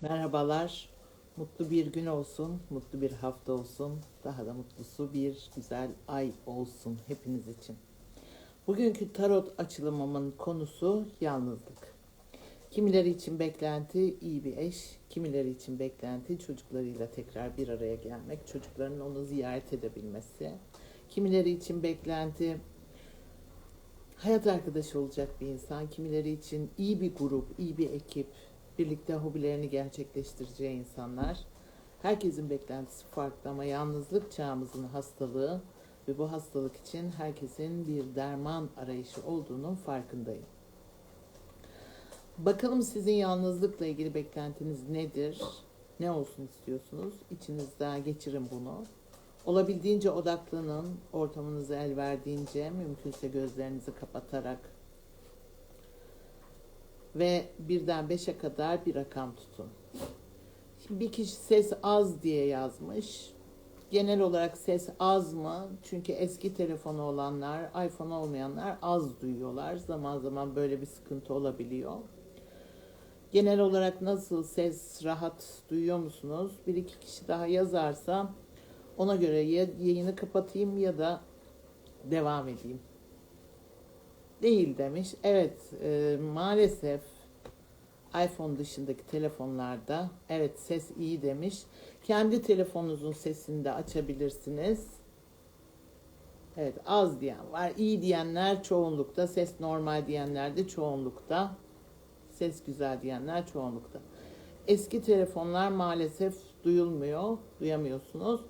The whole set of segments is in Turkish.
Merhabalar. Mutlu bir gün olsun, mutlu bir hafta olsun, daha da mutlusu bir güzel ay olsun hepiniz için. Bugünkü tarot açılımımın konusu yalnızlık. Kimileri için beklenti iyi bir eş, kimileri için beklenti çocuklarıyla tekrar bir araya gelmek, çocukların onu ziyaret edebilmesi. Kimileri için beklenti hayat arkadaşı olacak bir insan, kimileri için iyi bir grup, iyi bir ekip, birlikte hobilerini gerçekleştireceği insanlar. Herkesin beklentisi farklı ama yalnızlık çağımızın hastalığı ve bu hastalık için herkesin bir derman arayışı olduğunun farkındayım. Bakalım sizin yalnızlıkla ilgili beklentiniz nedir? Ne olsun istiyorsunuz? İçinizden geçirin bunu. Olabildiğince odaklanın, ortamınızı el verdiğince, mümkünse gözlerinizi kapatarak ve birden beşe kadar bir rakam tutun. Şimdi bir kişi ses az diye yazmış. Genel olarak ses az mı? Çünkü eski telefonu olanlar, iPhone olmayanlar az duyuyorlar. Zaman zaman böyle bir sıkıntı olabiliyor. Genel olarak nasıl ses rahat duyuyor musunuz? Bir iki kişi daha yazarsa ona göre ya yayını kapatayım ya da devam edeyim. Değil demiş. Evet e, maalesef iPhone dışındaki telefonlarda evet ses iyi demiş. Kendi telefonunuzun sesini de açabilirsiniz. Evet az diyen var. iyi diyenler çoğunlukta. Ses normal diyenler de çoğunlukta. Ses güzel diyenler çoğunlukta. Eski telefonlar maalesef duyulmuyor. Duyamıyorsunuz.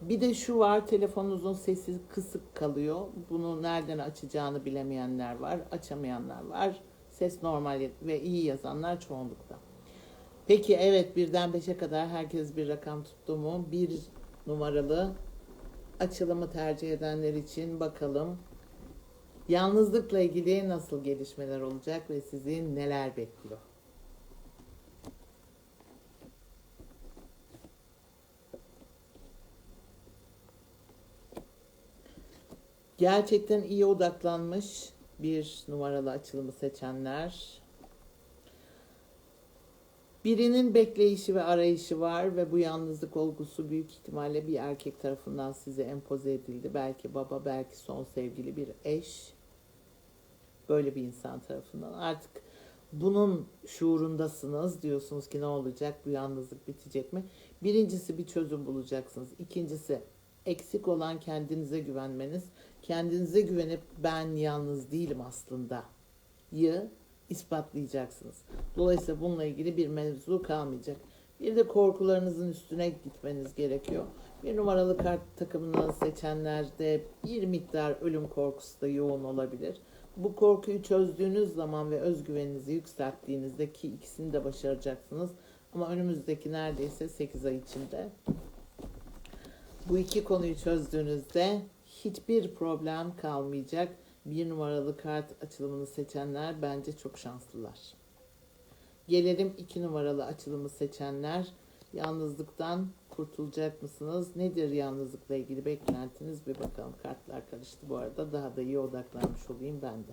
Bir de şu var telefonunuzun sesi kısık kalıyor. Bunu nereden açacağını bilemeyenler var. Açamayanlar var. Ses normal ve iyi yazanlar çoğunlukta. Peki evet birden beşe kadar herkes bir rakam tuttu mu? Bir numaralı açılımı tercih edenler için bakalım. Yalnızlıkla ilgili nasıl gelişmeler olacak ve sizi neler bekliyor? Gerçekten iyi odaklanmış bir numaralı açılımı seçenler. Birinin bekleyişi ve arayışı var ve bu yalnızlık olgusu büyük ihtimalle bir erkek tarafından size empoze edildi. Belki baba, belki son sevgili bir eş. Böyle bir insan tarafından. Artık bunun şuurundasınız. Diyorsunuz ki ne olacak? Bu yalnızlık bitecek mi? Birincisi bir çözüm bulacaksınız. İkincisi eksik olan kendinize güvenmeniz. Kendinize güvenip ben yalnız değilim aslında yı ispatlayacaksınız. Dolayısıyla bununla ilgili bir mevzu kalmayacak. Bir de korkularınızın üstüne gitmeniz gerekiyor. Bir numaralı kart takımını seçenlerde bir miktar ölüm korkusu da yoğun olabilir. Bu korkuyu çözdüğünüz zaman ve özgüveninizi yükselttiğinizde ki ikisini de başaracaksınız. Ama önümüzdeki neredeyse 8 ay içinde bu iki konuyu çözdüğünüzde hiçbir problem kalmayacak. Bir numaralı kart açılımını seçenler bence çok şanslılar. Gelelim iki numaralı açılımı seçenler. Yalnızlıktan kurtulacak mısınız? Nedir yalnızlıkla ilgili beklentiniz? Bir bakalım. Kartlar karıştı bu arada. Daha da iyi odaklanmış olayım ben de.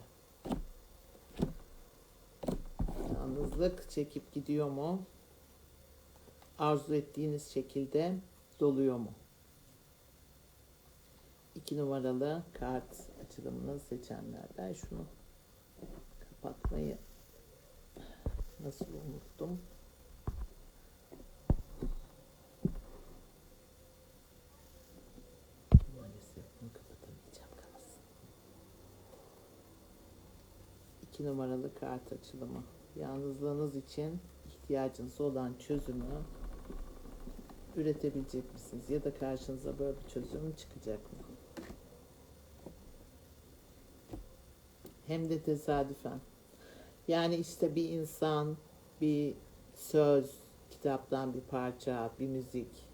Yalnızlık çekip gidiyor mu? Arzu ettiğiniz şekilde doluyor mu? İki numaralı kart açılımını seçenler. Ben şunu kapatmayı nasıl unuttum? Maalesef bunu kapatamayacağım kalsın. Numaralı kart açılımı. Yalnızlığınız için ihtiyacınız olan çözümü üretebilecek misiniz? Ya da karşınıza böyle bir çözüm çıkacak mı? Hem de tesadüfen. Yani işte bir insan, bir söz, kitaptan bir parça, bir müzik,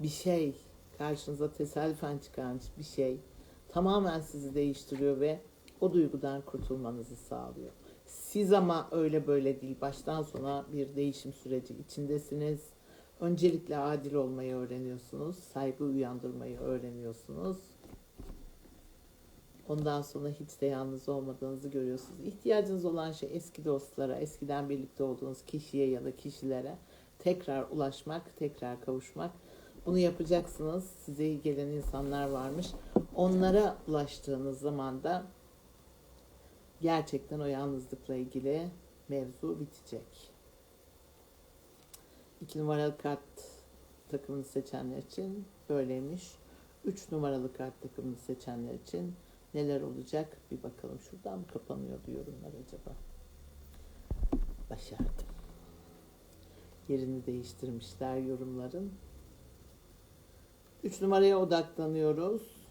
bir şey karşınıza tesadüfen çıkan bir şey tamamen sizi değiştiriyor ve o duygudan kurtulmanızı sağlıyor. Siz ama öyle böyle değil. Baştan sona bir değişim süreci içindesiniz. Öncelikle adil olmayı öğreniyorsunuz. Saygı uyandırmayı öğreniyorsunuz. Ondan sonra hiç de yalnız olmadığınızı görüyorsunuz. İhtiyacınız olan şey eski dostlara, eskiden birlikte olduğunuz kişiye ya da kişilere tekrar ulaşmak, tekrar kavuşmak. Bunu yapacaksınız. Size iyi gelen insanlar varmış. Onlara ulaştığınız zaman da gerçekten o yalnızlıkla ilgili mevzu bitecek. İki numaralı kart takımını seçenler için böyleymiş. Üç numaralı kart takımını seçenler için neler olacak bir bakalım. Şuradan mı kapanıyordu yorumlar acaba? Başardım. Yerini değiştirmişler yorumların. Üç numaraya odaklanıyoruz.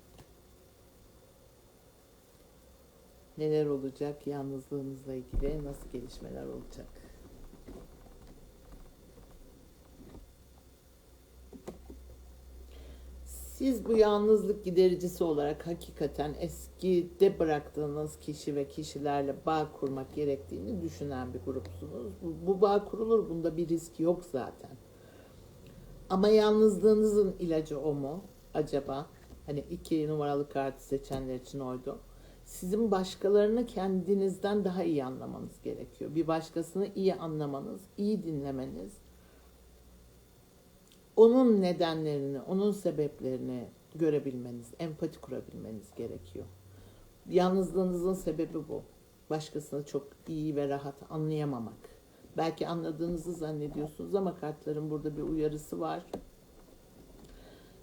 Neler olacak? Yalnızlığınızla ilgili nasıl gelişmeler olacak? Siz bu yalnızlık gidericisi olarak hakikaten eskide bıraktığınız kişi ve kişilerle bağ kurmak gerektiğini düşünen bir grupsunuz. Bu, bu bağ kurulur, bunda bir risk yok zaten. Ama yalnızlığınızın ilacı o mu acaba? Hani iki numaralı kartı seçenler için oydu. Sizin başkalarını kendinizden daha iyi anlamanız gerekiyor. Bir başkasını iyi anlamanız, iyi dinlemeniz, onun nedenlerini, onun sebeplerini görebilmeniz, empati kurabilmeniz gerekiyor. Yalnızlığınızın sebebi bu. Başkasını çok iyi ve rahat anlayamamak. Belki anladığınızı zannediyorsunuz ama kartların burada bir uyarısı var.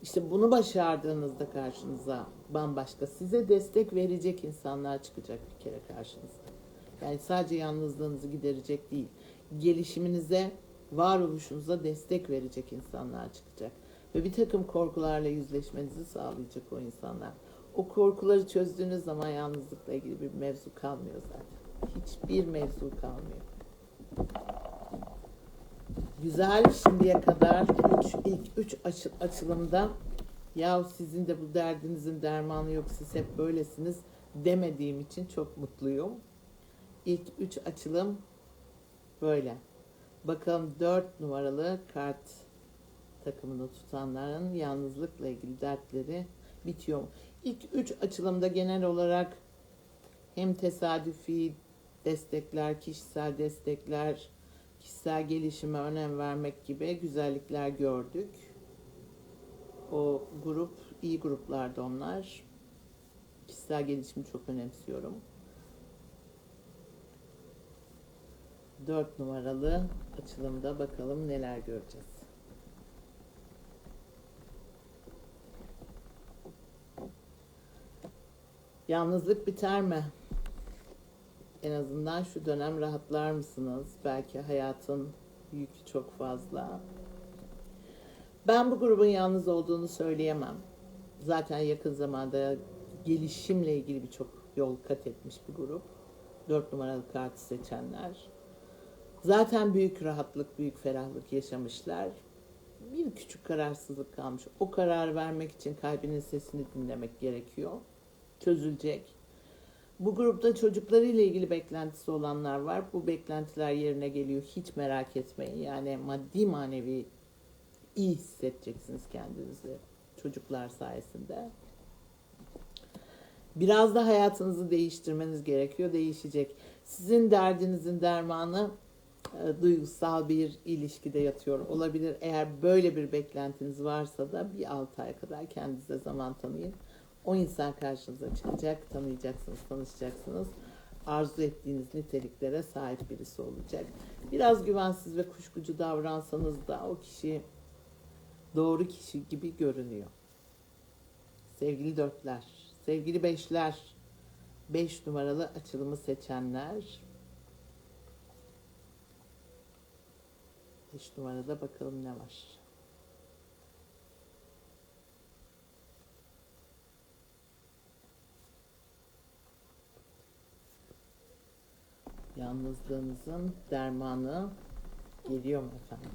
İşte bunu başardığınızda karşınıza bambaşka, size destek verecek insanlar çıkacak bir kere karşınıza. Yani sadece yalnızlığınızı giderecek değil, gelişiminize varoluşunuza destek verecek insanlar çıkacak. Ve bir takım korkularla yüzleşmenizi sağlayacak o insanlar. O korkuları çözdüğünüz zaman yalnızlıkla ilgili bir mevzu kalmıyor zaten. Hiçbir mevzu kalmıyor. Güzel şimdiye kadar üç, ilk üç açı, açılımda ya sizin de bu derdinizin dermanı yok siz hep böylesiniz demediğim için çok mutluyum. İlk üç açılım böyle. Bakalım 4 numaralı kart takımını tutanların yalnızlıkla ilgili dertleri bitiyor? İlk 3 açılımda genel olarak hem tesadüfi destekler, kişisel destekler, kişisel gelişime önem vermek gibi güzellikler gördük. O grup, iyi gruplardı onlar. Kişisel gelişimi çok önemsiyorum. 4 numaralı açılımda bakalım neler göreceğiz. Yalnızlık biter mi? En azından şu dönem rahatlar mısınız? Belki hayatın yükü çok fazla. Ben bu grubun yalnız olduğunu söyleyemem. Zaten yakın zamanda gelişimle ilgili birçok yol kat etmiş bir grup. 4 numaralı kartı seçenler. Zaten büyük rahatlık, büyük ferahlık yaşamışlar. Bir küçük kararsızlık kalmış. O karar vermek için kalbinin sesini dinlemek gerekiyor. Çözülecek. Bu grupta çocuklarıyla ilgili beklentisi olanlar var. Bu beklentiler yerine geliyor. Hiç merak etmeyin. Yani maddi manevi iyi hissedeceksiniz kendinizi çocuklar sayesinde. Biraz da hayatınızı değiştirmeniz gerekiyor. Değişecek. Sizin derdinizin dermanı e, duygusal bir ilişkide yatıyor olabilir. Eğer böyle bir beklentiniz varsa da bir 6 ay kadar kendinize zaman tanıyın. O insan karşınıza çıkacak, tanıyacaksınız, tanışacaksınız. Arzu ettiğiniz niteliklere sahip birisi olacak. Biraz güvensiz ve kuşkucu davransanız da o kişi doğru kişi gibi görünüyor. Sevgili dörtler, sevgili beşler, beş numaralı açılımı seçenler 5 numarada bakalım ne var. Yalnızlığınızın dermanı geliyor mu efendim?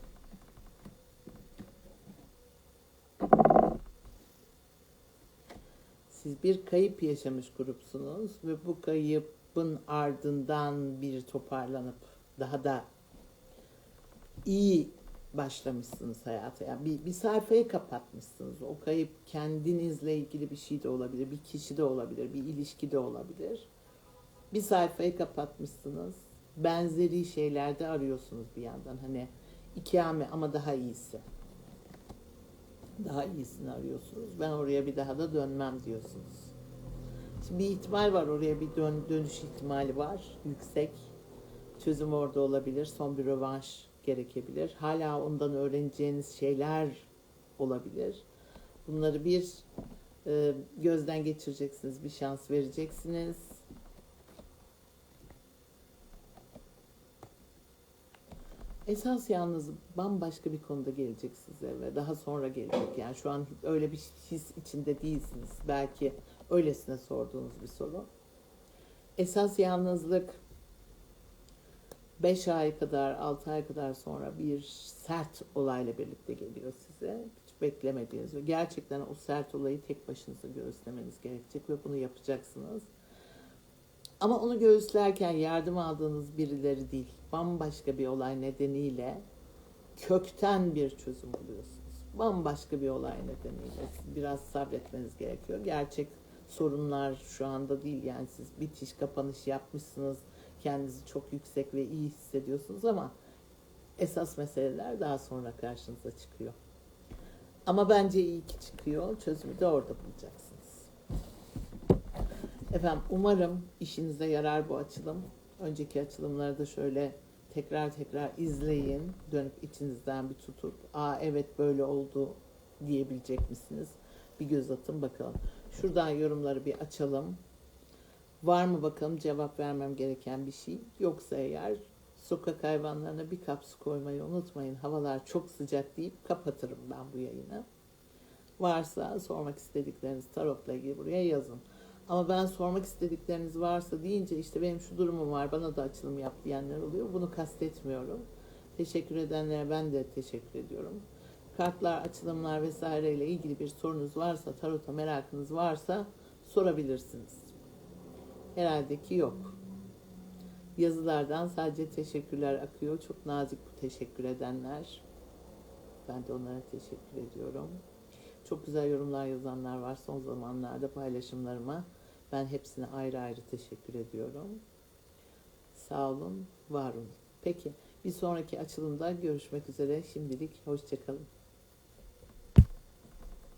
Siz bir kayıp yaşamış grupsunuz ve bu kayıpın ardından bir toparlanıp daha da iyi başlamışsınız hayata. Yani bir, bir sayfayı kapatmışsınız. O kayıp kendinizle ilgili bir şey de olabilir, bir kişi de olabilir, bir ilişki de olabilir. Bir sayfayı kapatmışsınız. Benzeri şeylerde arıyorsunuz bir yandan. Hani ikame ama daha iyisi. Daha iyisini arıyorsunuz. Ben oraya bir daha da dönmem diyorsunuz. Şimdi bir ihtimal var oraya bir dön, dönüş ihtimali var. Yüksek. Çözüm orada olabilir. Son bir rövanş gerekebilir. Hala ondan öğreneceğiniz şeyler olabilir. Bunları bir e, gözden geçireceksiniz. Bir şans vereceksiniz. Esas yalnız bambaşka bir konuda gelecek size ve daha sonra gelecek. Yani şu an öyle bir his içinde değilsiniz. Belki öylesine sorduğunuz bir soru. Esas yalnızlık 5 ay kadar, 6 ay kadar sonra bir sert olayla birlikte geliyor size. Hiç beklemediğiniz ve gerçekten o sert olayı tek başınıza göğüslemeniz gerekecek ve bunu yapacaksınız. Ama onu göğüslerken yardım aldığınız birileri değil, bambaşka bir olay nedeniyle kökten bir çözüm buluyorsunuz. Bambaşka bir olay nedeniyle biraz sabretmeniz gerekiyor. Gerçek sorunlar şu anda değil yani siz bitiş kapanış yapmışsınız kendinizi çok yüksek ve iyi hissediyorsunuz ama esas meseleler daha sonra karşınıza çıkıyor. Ama bence iyi ki çıkıyor. Çözümü de orada bulacaksınız. Efendim umarım işinize yarar bu açılım. Önceki açılımları da şöyle tekrar tekrar izleyin. Dönüp içinizden bir tutup aa evet böyle oldu diyebilecek misiniz? Bir göz atın bakalım. Şuradan yorumları bir açalım. Var mı bakalım cevap vermem gereken bir şey? Yoksa eğer sokak hayvanlarına bir kap su koymayı unutmayın. Havalar çok sıcak deyip kapatırım ben bu yayını. Varsa sormak istedikleriniz tarotla ilgili buraya yazın. Ama ben sormak istedikleriniz varsa deyince işte benim şu durumum var bana da açılım yap diyenler oluyor. Bunu kastetmiyorum. Teşekkür edenlere ben de teşekkür ediyorum. Kartlar, açılımlar vesaireyle ilgili bir sorunuz varsa, tarota merakınız varsa sorabilirsiniz. Herhalde ki yok. Yazılardan sadece teşekkürler akıyor. Çok nazik bu teşekkür edenler. Ben de onlara teşekkür ediyorum. Çok güzel yorumlar yazanlar var son zamanlarda paylaşımlarıma. Ben hepsine ayrı ayrı teşekkür ediyorum. Sağ olun, var olun. Peki bir sonraki açılımda görüşmek üzere. Şimdilik hoşçakalın.